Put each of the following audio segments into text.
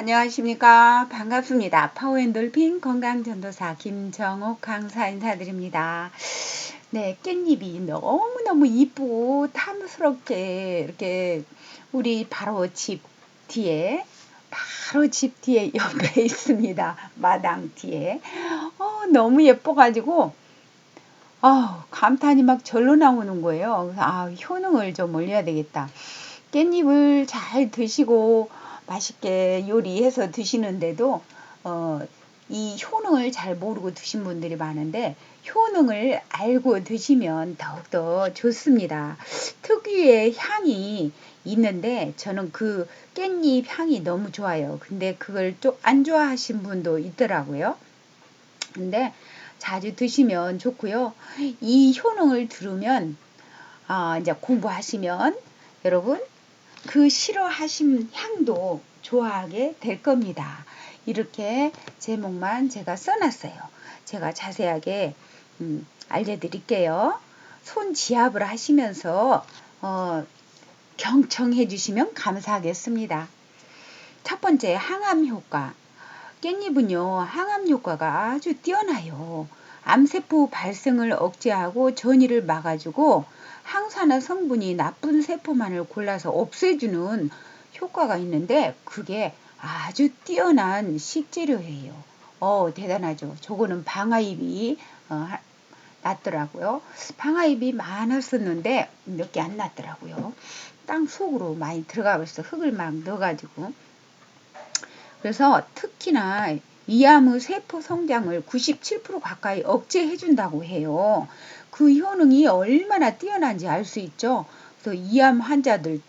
안녕하십니까. 반갑습니다. 파워엔돌핀 건강전도사 김정옥 강사 인사드립니다. 네, 깻잎이 너무너무 이쁘고 탐스럽게 이렇게 우리 바로 집 뒤에 바로 집 뒤에 옆에 있습니다. 마당 뒤에. 어, 너무 예뻐가지고 아, 감탄이 막 절로 나오는 거예요. 아, 효능을 좀 올려야 되겠다. 깻잎을 잘 드시고 맛있게 요리해서 드시는데도 어, 이 효능을 잘 모르고 드신 분들이 많은데 효능을 알고 드시면 더욱더 좋습니다. 특유의 향이 있는데 저는 그 깻잎 향이 너무 좋아요. 근데 그걸 좀 안 좋아하신 분도 있더라고요. 근데 자주 드시면 좋고요. 이 효능을 들으면 아, 이제 공부하시면 여러분 그 싫어하신 향도 좋아하게 될 겁니다. 이렇게 제목만 제가 써놨어요. 제가 자세하게 음, 알려드릴게요. 손 지압을 하시면서 어, 경청해 주시면 감사하겠습니다. 첫 번째 항암 효과. 깻잎은요 항암 효과가 아주 뛰어나요. 암세포 발생을 억제하고 전이를 막아주고 항산화 성분이 나쁜 세포만을 골라서 없애주는 효과가 있는데 그게 아주 뛰어난 식재료예요. 어 대단하죠. 저거는 방아잎이 어, 났더라고요. 방아잎이 많았었는데 몇 개 안 났더라고요. 땅 속으로 많이 들어가 버렸어. 흙을 막 넣어가지고. 그래서 특히나 이암의 세포 성장을 97% 가까이 억제해준다고 해요. 그 효능이 얼마나 뛰어난지 알 수 있죠. 그래서 이암 환자들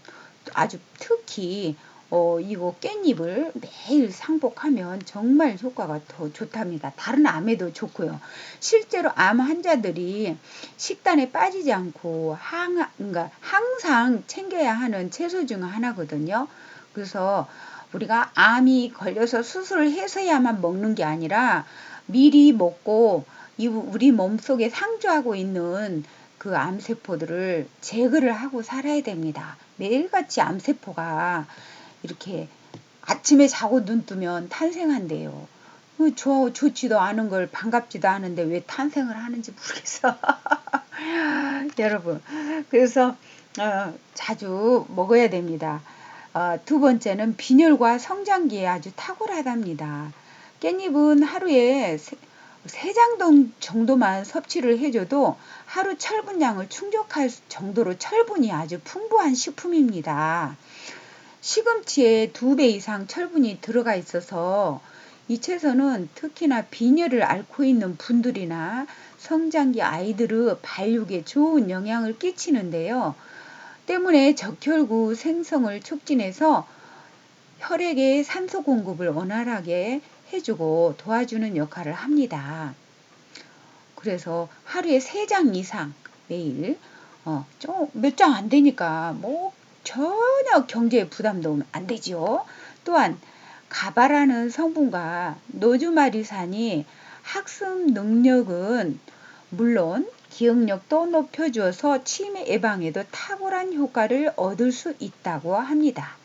아주 특히 어, 이거 깻잎을 매일 상복하면 정말 효과가 더 좋답니다. 다른 암에도 좋고요. 실제로 암 환자들이 식단에 빠지지 않고 항, 그러니까 항상 챙겨야 하는 채소 중 하나거든요. 그래서 우리가 암이 걸려서 수술을 해서야만 먹는 게 아니라 미리 먹고 우리 몸속에 상주하고 있는 그 암세포들을 제거를 하고 살아야 됩니다. 매일같이 암세포가 이렇게 아침에 자고 눈 뜨면 탄생한대요. 그 좋아, 좋지도 않은 걸 반갑지도 않은데 왜 탄생을 하는지 모르겠어. 여러분. 그래서 어, 자주 먹어야 됩니다. 어, 두 번째는 빈혈과 성장기에 아주 탁월하답니다. 깻잎은 하루에 세장 정도만 섭취를 해줘도 하루 철분량을 충족할 정도로 철분이 아주 풍부한 식품입니다. 시금치에 두 배 이상 철분이 들어가 있어서 이 채소는 특히나 빈혈을 앓고 있는 분들이나 성장기 아이들의 발육에 좋은 영향을 끼치는데요. 때문에 적혈구 생성을 촉진해서 혈액의 산소 공급을 원활하게 해주고 도와주는 역할을 합니다. 그래서 하루에 세 장 이상 매일 어, 몇 장 안 되니까 뭐 전혀 경제에 부담도 안 되지요. 또한 가바라는 성분과 노즈마리산이 학습 능력은 물론 기억력도 높여주어서 치매 예방에도 탁월한 효과를 얻을 수 있다고 합니다.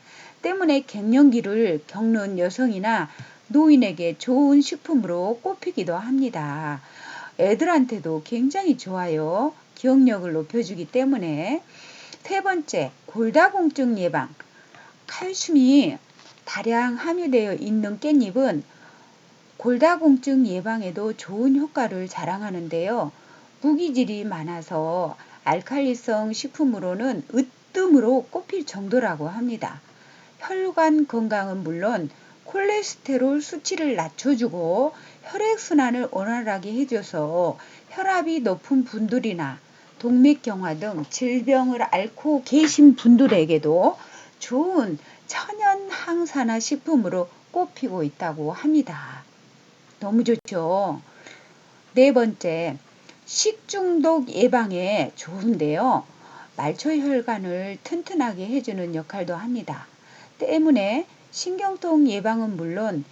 때문에 갱년기를 겪는 여성이나 노인에게 좋은 식품으로 꼽히기도 합니다. 애들한테도 굉장히 좋아요. 기억력을 높여주기 때문에 세 번째, 골다공증 예방. 칼슘이 다량 함유되어 있는 깻잎은 골다공증 예방에도 좋은 효과를 자랑하는데요. 무기질이 많아서 알칼리성 식품으로는 으뜸으로 꼽힐 정도라고 합니다. 혈관 건강은 물론 콜레스테롤 수치를 낮춰주고 혈액순환을 원활하게 해줘서 혈압이 높은 분들이나 동맥경화 등 질병을 앓고 계신 분들에게도 좋은 천연 항산화 식품으로 꼽히고 있다고 합니다. 너무 좋죠? 네 번째, 식중독 예방에 좋은데요. 말초 혈관을 튼튼하게 해주는 역할도 합니다. 때문에 신경통 예방은 물론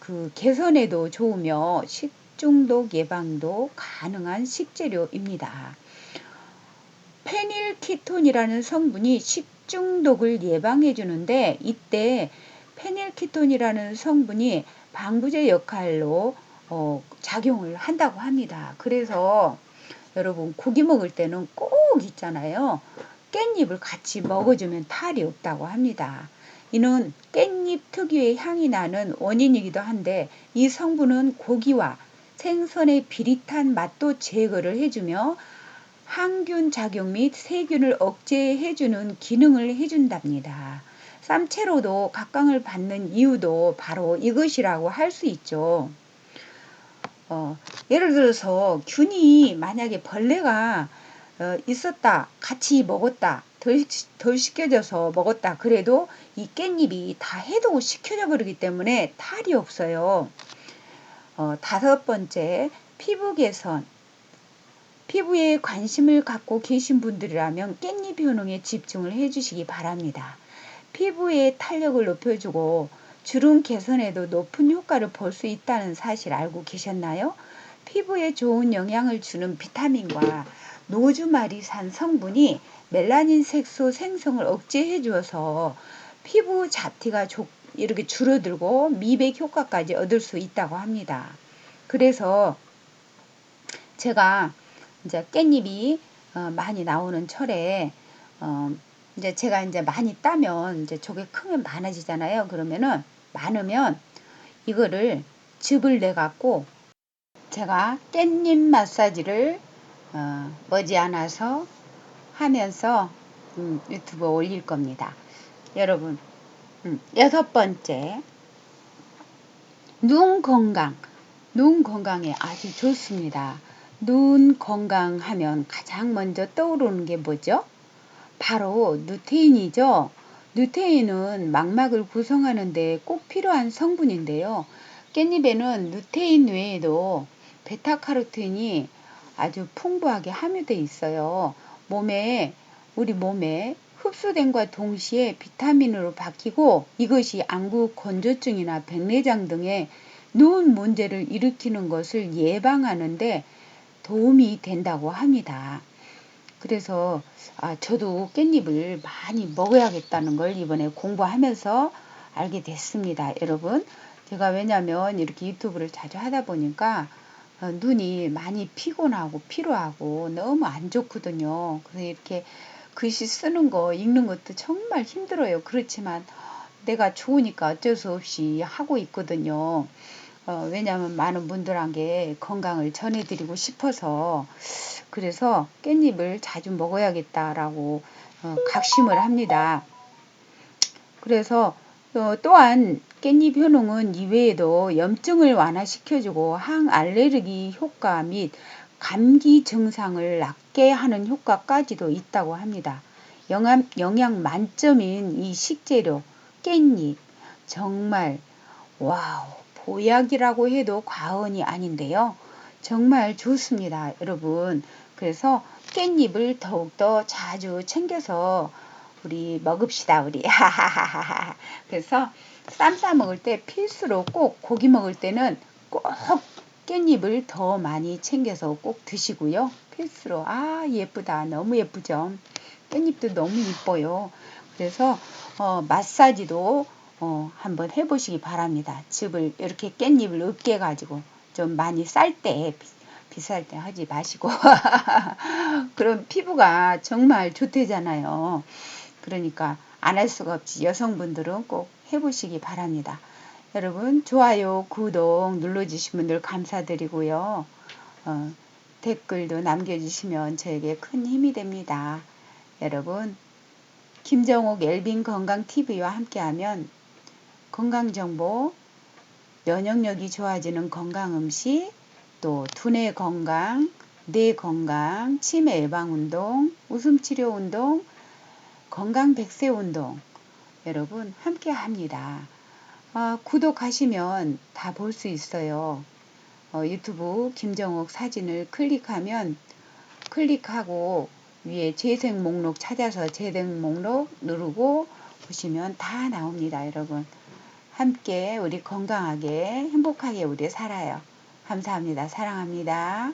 그 개선에도 좋으며 식중독 예방도 가능한 식재료입니다. 페닐키톤이라는 성분이 식중독을 예방해 주는데 이때 페닐키톤이라는 성분이 방부제 역할로 어, 작용을 한다고 합니다. 그래서 여러분 고기 먹을 때는 꼭 있잖아요. 깻잎을 같이 먹어주면 탈이 없다고 합니다. 이는 깻잎 특유의 향이 나는 원인이기도 한데 이 성분은 고기와 생선의 비릿한 맛도 제거를 해주며 항균 작용 및 세균을 억제해주는 기능을 해준답니다. 쌈채로도 각광을 받는 이유도 바로 이것이라고 할 수 있죠. 어, 예를 들어서 균이 만약에 벌레가 어, 있었다, 같이 먹었다, 덜, 덜 식혀져서 먹었다 그래도 이 깻잎이 다 해독을 시켜져 버리기 때문에 탈이 없어요. 어, 다섯 번째, 피부 개선. 피부에 관심을 갖고 계신 분들이라면 깻잎 효능에 집중을 해주시기 바랍니다. 피부의 탄력을 높여주고 주름 개선에도 높은 효과를 볼 수 있다는 사실 알고 계셨나요? 피부에 좋은 영향을 주는 비타민과 노즈마리산 성분이 멜라닌 색소 생성을 억제해 주어서 피부 잡티가 이렇게 줄어들고 미백 효과까지 얻을 수 있다고 합니다. 그래서 제가 이제 깻잎이 어, 많이 나오는 철에 어, 이제 제가 이제 많이 따면 이제 저게 크면 많아지잖아요. 그러면은 많으면 이거를 즙을 내 갖고 제가 깻잎 마사지를 어, 머지않아서 하면서 음, 유튜브에 올릴 겁니다. 여러분 음, 여섯 번째 눈 건강 눈 건강에 아주 좋습니다. 눈 건강하면 가장 먼저 떠오르는 게 뭐죠? 바로 누테인이죠. 누테인은 망막을 구성하는데 꼭 필요한 성분인데요. 깻잎에는 누테인 외에도 베타카로틴이 아주 풍부하게 함유되어 있어요. 몸에 우리 몸에 흡수됨과 동시에 비타민으로 바뀌고 이것이 안구 건조증이나 백내장 등의 눈 문제를 일으키는 것을 예방하는데 도움이 된다고 합니다. 그래서 아, 저도 깻잎을 많이 먹어야겠다는 걸 이번에 공부하면서 알게 됐습니다. 여러분, 제가 왜냐면 이렇게 유튜브를 자주 하다 보니까 어, 눈이 많이 피곤하고 피로하고 너무 안 좋거든요. 그래서 이렇게 글씨 쓰는 거, 읽는 것도 정말 힘들어요. 그렇지만 내가 좋으니까 어쩔 수 없이 하고 있거든요. 어, 왜냐하면 많은 분들에게 건강을 전해드리고 싶어서 그래서 깻잎을 자주 먹어야겠다라고 어, 각심을 합니다. 그래서 어, 또한 깻잎 효능은 이외에도 염증을 완화시켜주고 항알레르기 효과 및 감기 증상을 낫게 하는 효과까지도 있다고 합니다. 영양, 영양 만점인 이 식재료 깻잎 정말 와우 보약이라고 해도 과언이 아닌데요. 정말 좋습니다, 여러분. 그래서 깻잎을 더욱더 자주 챙겨서 우리 먹읍시다, 우리. 그래서 쌈 싸 먹을 때 필수로 꼭 고기 먹을 때는 꼭 깻잎을 더 많이 챙겨서 꼭 드시고요. 필수로. 아, 예쁘다. 너무 예쁘죠? 깻잎도 너무 이뻐요. 그래서 어, 마사지도 어, 한번 해보시기 바랍니다. 즙을 이렇게 깻잎을 으깨 가지고 좀 많이 쌀 때 비쌀 때 하지 마시고 그럼 피부가 정말 좋대잖아요. 그러니까 안 할 수가 없지 여성분들은 꼭 해보시기 바랍니다. 여러분 좋아요 구독 눌러주신 분들 감사드리고요. 어, 댓글도 남겨주시면 저에게 큰 힘이 됩니다. 여러분 김정옥 엘빈 건강TV와 함께하면 건강정보, 면역력이 좋아지는 건강음식, 또 두뇌 건강, 뇌 건강, 치매 예방 운동, 웃음 치료 운동, 건강 백세 운동 여러분 함께 합니다. 아, 구독하시면 다 볼 수 있어요. 어, 유튜브 김정옥 사진을 클릭하면 클릭하고 위에 재생 목록 찾아서 재생 목록 누르고 보시면 다 나옵니다, 여러분. 함께 우리 건강하게 행복하게 우리 살아요. 감사합니다. 사랑합니다.